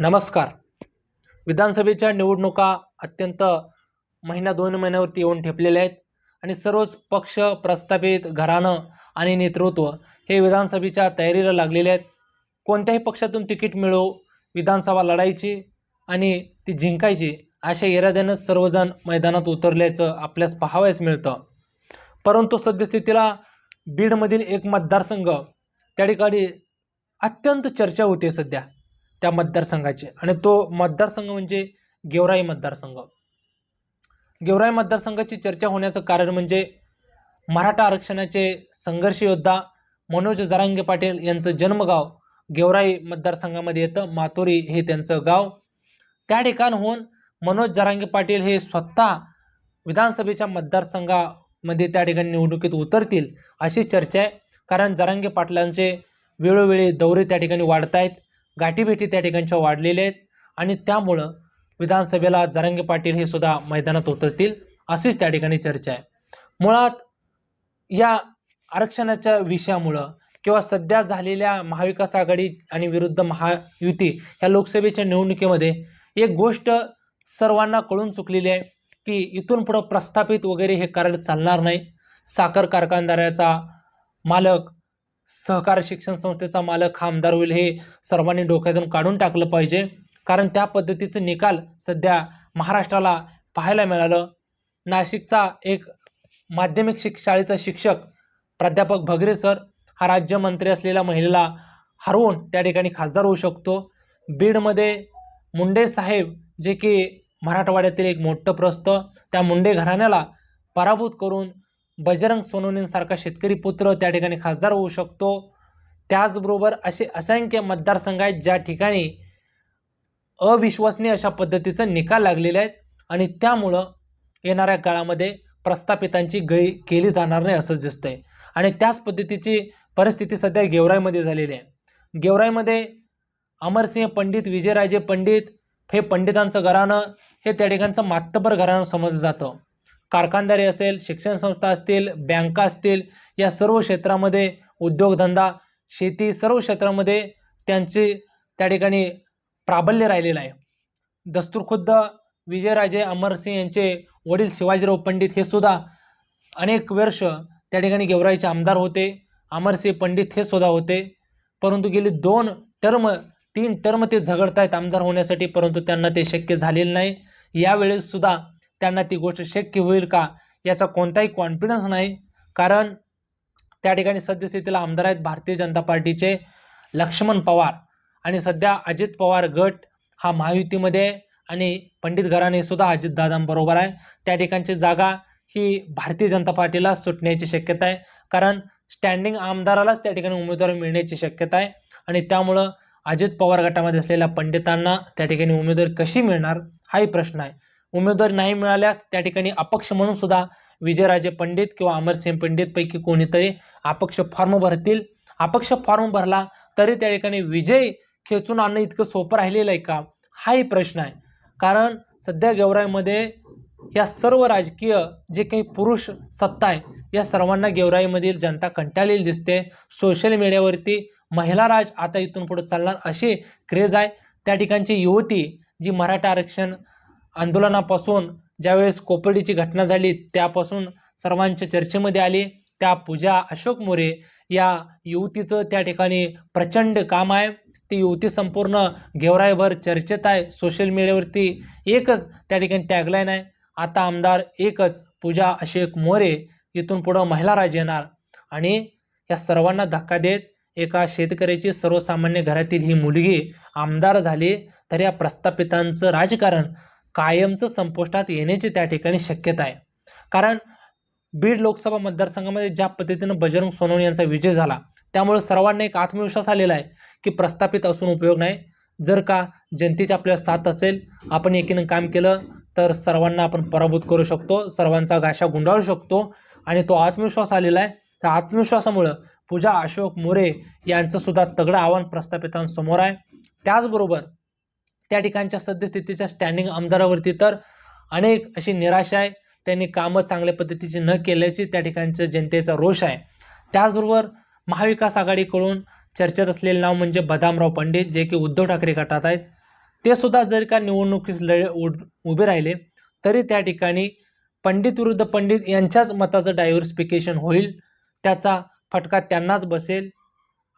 नमस्कार. विधानसभेच्या निवडणुका अत्यंत महिना दोन महिन्यावरती येऊन ठेपलेल्या आहेत आणि सर्वच पक्ष प्रस्थापित घराणं आणि नेतृत्व हे विधानसभेच्या तयारीला लागलेले आहेत. कोणत्याही पक्षातून तिकीट मिळो विधानसभा लढायची आणि ती जिंकायची अशा इराद्यानं सर्वजण मैदानात उतरल्याचं आपल्यास पाहावयास मिळतं. परंतु सद्यस्थितीला बीडमधील एक मतदारसंघ त्या ठिकाणी अत्यंत चर्चा होते सध्या. त्या मतदारसंघाचे. आणि तो मतदारसंघ म्हणजे गेवराई मतदारसंघ. गेवराई मतदारसंघाची चर्चा होण्याचं कारण म्हणजे मराठा आरक्षणाचे संघर्ष योद्धा मनोज जरांगे पाटील यांचं जन्मगाव गेवराई मतदारसंघामध्ये येतं. मातोरी हे त्यांचं गाव. त्या ठिकाणहून मनोज जरांगे पाटील हे स्वतः विधानसभेच्या मतदारसंघामध्ये त्या ठिकाणी निवडणुकीत उतरतील अशी चर्चा आहे. कारण जरांगे पाटलांचे वेळोवेळी दौरे त्या ठिकाणी वाढत आहेत गाठीभेटी त्या ठिकाणच्या वाढलेल्या आहेत आणि त्यामुळं विधानसभेला जरांगे पाटील हे सुद्धा मैदानात उतरतील अशीच त्या ठिकाणी चर्चा आहे. मुळात या आरक्षणाच्या विषयामुळं किंवा सध्या झालेल्या महाविकास आघाडी आणि विरुद्ध महायुती ह्या लोकसभेच्या निवडणुकीमध्ये एक गोष्ट सर्वांना कळून चुकलेली आहे की इथून पुढं प्रस्थापित वगैरे हे कारण चालणार नाही. साखर कारखानदाराचा मालक सहकार शिक्षण संस्थेचा मालक हा आमदार होईल हे सर्वांनी डोक्यातून काढून टाकलं पाहिजे. कारण त्या पद्धतीचं निकाल सध्या महाराष्ट्राला पाहायला मिळालं. नाशिकचा एक माध्यमिक शिक शाळेचा शिक्षक प्राध्यापक भगरे सर हा राज्यमंत्री असलेल्या महिलेला हरवून त्या ठिकाणी खासदार होऊ शकतो. बीडमध्ये मुंडे साहेब जे की मराठवाड्यातील एक मोठं प्रस्त त्या मुंडे घराण्याला पराभूत करून बजरंग सोनवणेंसारखा शेतकरी पुत्र त्या ठिकाणी खासदार होऊ शकतो. त्याचबरोबर असे असंख्य मतदारसंघ आहेत ज्या ठिकाणी अविश्वसनीय अशा पद्धतीचं निकाल लागलेले आहेत आणि त्यामुळं येणाऱ्या काळामध्ये प्रस्थापितांची गळी केली जाणार नाही असंच दिसतंय. आणि त्याच पद्धतीची परिस्थिती सध्या गेवराईमध्ये झालेली आहे. गेवराईमध्ये अमरसिंह पंडित विजयराजे पंडित हे पंडितांचं घराणं हे त्या ठिकाणचं मातबर घराणं समजलं जातं. कारखानदारी असेल शिक्षण संस्था असतील बँका असतील या सर्व क्षेत्रामध्ये उद्योगधंदा शेती सर्व क्षेत्रामध्ये त्यांची त्या ठिकाणी प्राबल्य राहिलेलं आहे. दस्तूरखुद्द विजयराजे अमरसिंह यांचे वडील शिवाजीराव पंडित हे सुद्धा अनेक वर्ष त्या ठिकाणी गेवराईचे आमदार होते अमरसिंह पंडित हे सुद्धा होते. परंतु गेली दोन टर्म तीन टर्म ते झगडत आहेत आमदार होण्यासाठी परंतु त्यांना ते शक्य झालेलं नाही. यावेळेस सुद्धा त्यांना ती गोष्ट शक्य होईल का याचा कोणताही कॉन्फिडन्स नाही. कारण त्या ठिकाणी सद्यस्थितीला आमदार आहेत भारतीय जनता पार्टीचे लक्ष्मण पवार. आणि सध्या अजित पवार गट हा महायुतीमध्ये आहे आणि पंडित घराणे सुद्धा अजितदादांबरोबर आहे. त्या ठिकाणची जागा ही भारतीय जनता पार्टीला सुटण्याची शक्यता आहे. कारण स्टँडिंग आमदारालाच त्या ठिकाणी उमेदवार मिळण्याची शक्यता आहे. आणि त्यामुळं अजित पवार गटामध्ये असलेल्या पंडितांना त्या ठिकाणी उमेदवारी कशी मिळणार हाही प्रश्न आहे. उमेदवारी नाही मिळाल्यास त्या ठिकाणी अपक्ष म्हणून सुद्धा विजयराजे पंडित किंवा अमरसिंह पंडित पैकी कोणीतरी अपक्ष फॉर्म भरतील. अपक्ष फॉर्म भरला तरी त्या ठिकाणी विजय खेचून आणणं इतकं सोपं राहिलेलं आहे का? हाही प्रश्न आहे. कारण सध्या गेवराईमध्ये या सर्व राजकीय जे काही पुरुष सत्ता आहे या सर्वांना गेवराईमधील जनता कंटाळलेली दिसते. सोशल मीडियावरती महिला राज आता इथून पुढे चालणार अशी क्रेज आहे. त्या ठिकाणची युवती जी मराठा आरक्षण आंदोलनापासून ज्यावेळेस कोपर्डीची घटना झाली त्यापासून सर्वांच्या चर्चेमध्ये आली. त्या पूजा अशोक मोरे या युवतीचं त्या ठिकाणी प्रचंड काम आहे. ती युवती संपूर्ण गेवराईभर चर्चेत आहे. सोशल मीडियावरती एकच त्या ठिकाणी टॅगलाईन आहे. आता आमदार एकच पूजा अशोक मोरे इथून पुढं महिला राज येणार. आणि या सर्वांना धक्का देत एका शेतकऱ्याची सर्वसामान्य घरातील ही मुलगी आमदार झाली. तर या प्रस्थापितांचं राजकारण कायमचं संपुष्टात येण्याची त्या ठिकाणी शक्यता आहे. कारण बीड लोकसभा मतदारसंघामध्ये ज्या पद्धतीनं बजरंग सोनवणे यांचा विजय झाला त्यामुळे सर्वांना एक आत्मविश्वास आलेला आहे की प्रस्थापित असून उपयोग नाही. जर का जनतेची आपल्याला साथ असेल आपण एकीनं काम केलं तर सर्वांना आपण पराभूत करू शकतो सर्वांचा गाशा गुंडाळू शकतो आणि तो आत्मविश्वास आलेला आहे. त्या आत्मविश्वासामुळं पूजा अशोक मोरे यांचंसुद्धा तगडं आव्हान प्रस्थापितांसमोर आहे. त्याचबरोबर त्या ठिकाणच्या सद्यस्थितीच्या स्टँडिंग आमदारावरती तर अनेक अशी निराशा आहे. त्यांनी कामं चांगल्या पद्धतीची न केल्याची त्या ठिकाणच्या जनतेचा रोष आहे. त्याचबरोबर महाविकास आघाडीकडून चर्चेत असलेले नाव म्हणजे बदामराव पंडित जे की उद्धव ठाकरे गटात आहेत. ते सुद्धा जरी का निवडणुकीस लढ उभे राहिले तरी त्या ठिकाणी पंडित विरुद्ध पंडित यांच्याच मताचं डायव्हर्सिफिकेशन होईल. त्याचा फटका त्यांनाच बसेल.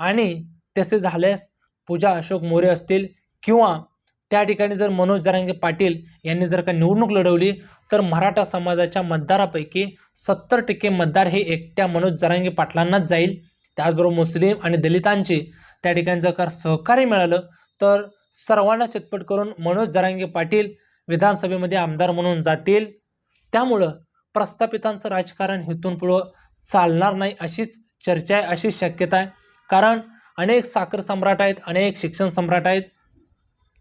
आणि तसे झाल्यास पूजा अशोक मोरे असतील किंवा त्या ठिकाणी जर मनोज जरांगे पाटील यांनी जर का निवडणूक लढवली तर मराठा समाजाच्या मतदारापैकी सत्तर टक्के मतदार हे एकट्या मनोज जरांगे पाटलांनाच जाईल. त्याचबरोबर मुस्लिम आणि दलितांची त्या ठिकाणी जर का सहकार्य मिळालं तर सर्वांना चितपट करून मनोज जरांगे पाटील विधानसभेमध्ये आमदार म्हणून जातील. त्यामुळं प्रस्थापितांचं राजकारण हेतून पुढं चालणार नाही अशीच चर्चा आहे अशीच शक्यता आहे. कारण अनेक साखर सम्राट आहेत अनेक शिक्षण सम्राट आहेत.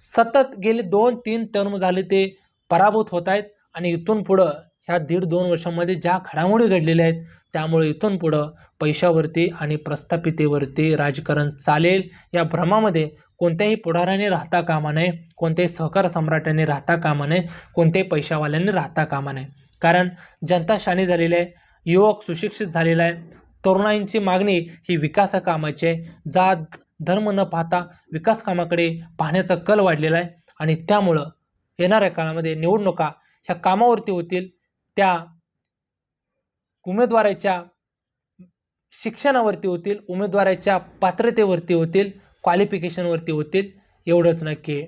सतत गेले दोन तीन टर्म झाले ते पराभूत होत आहेत आणि इथून पुढं ह्या दीड दोन वर्षामध्ये ज्या घडामोडी घडलेल्या आहेत त्यामुळे इथून पुढं पैशावरती आणि प्रस्थापितेवरती राजकारण चालेल. या भ्रमामध्ये कोणत्याही पुढाऱ्याने राहता कामा नये कोणत्याही सहकार सम्राटाने राहता कामा नये कोणत्याही पैशावाल्यांनी राहता कामा नये. कारण जनता शाणी झालेली आहे युवक सुशिक्षित झालेला आहे तरुणाईंची मागणी ही विकासा कामाची आहे. जात धर्म न पाहता विकास कामाकडे पाहण्याचा कल वाढलेला आहे. आणि त्यामुळं येणाऱ्या काळामध्ये निवडणुका ह्या कामावरती होतील. त्या उमेदवाराच्या शिक्षणावरती होतील उमेदवाराच्या पात्रतेवरती होतील क्वालिफिकेशनवरती होतील एवढंच नक्की.